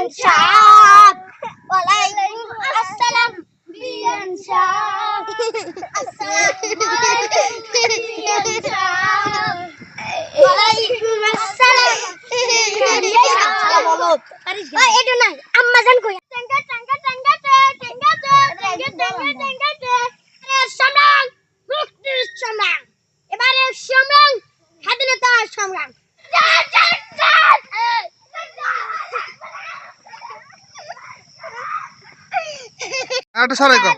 বিয়ান সাহেব ওয়ালাইকুম আসসালাম। বিয়ান সাহেব আসসালামু আলাইকুম। বিয়ান সাহেব ওয়ালাইকুম আসসালাম এটা না আম্মা জান কই? টাঙ্গা টাঙ্গা টাঙ্গা টাঙ্গা টাঙ্গা টাঙ্গা টাঙ্গা সম্রাং একটা সরাই কর।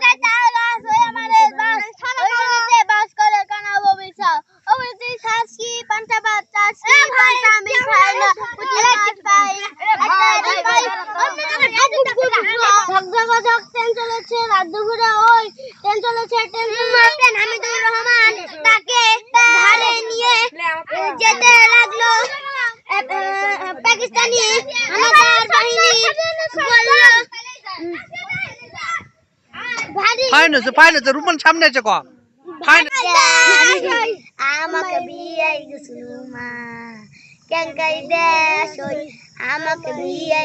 হামিদুর রহমান তাকে ধারে নিয়ে যেতে লাগল। পাকিস্তানি হানাদার বাহিনী বলল ফাইন হচ্ছে ফাইন হচ্ছে রূপন সামনে আছে কম। ফাইন আমাকে বিয়ে গেছিল মা। কেঙ্কাই দেশ ওই আমাকে বিয়ে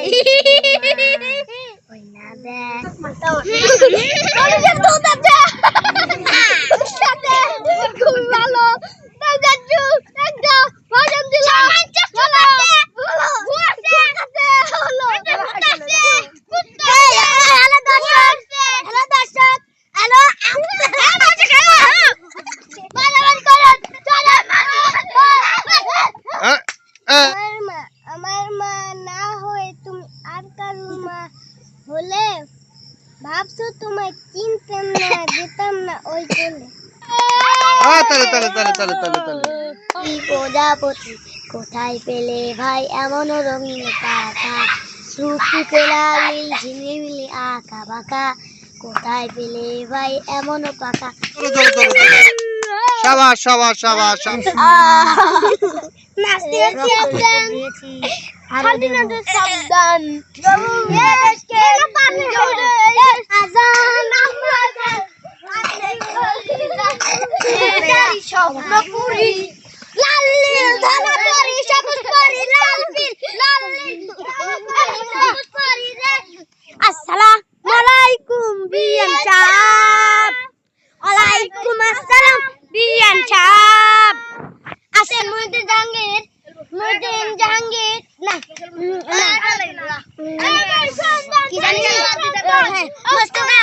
ভাবছ তোমায় চিনতাম না যেতাম না ওই চলে আ, তালে তালে তালে তালে তালে তালে প্রজাপতি কোথায় পেলে ভাই এমন রঙিন পাখা রূপি পেলা নীল ঝিমিমিলি আঁকা বাঁকা কোথায় পেলে ভাই এমন সাবাস সাবাস সাবাস সাবাস। নাচতে সাবধান স্বপ্ন পুরি লাল নীল ধরা সবুজ পরি লাল পীর লাল নীল ধরা সবুজ পরি আসসালামু আলাইকুম বিয়ান সাহেব ওয়ালাইকুম আসসালাম বিয়ান সাহেব আসেন মুহিউদ্দিন জাহাঙ্গীর মুহিউদ্দিন জাহাঙ্গীর না কি জানি না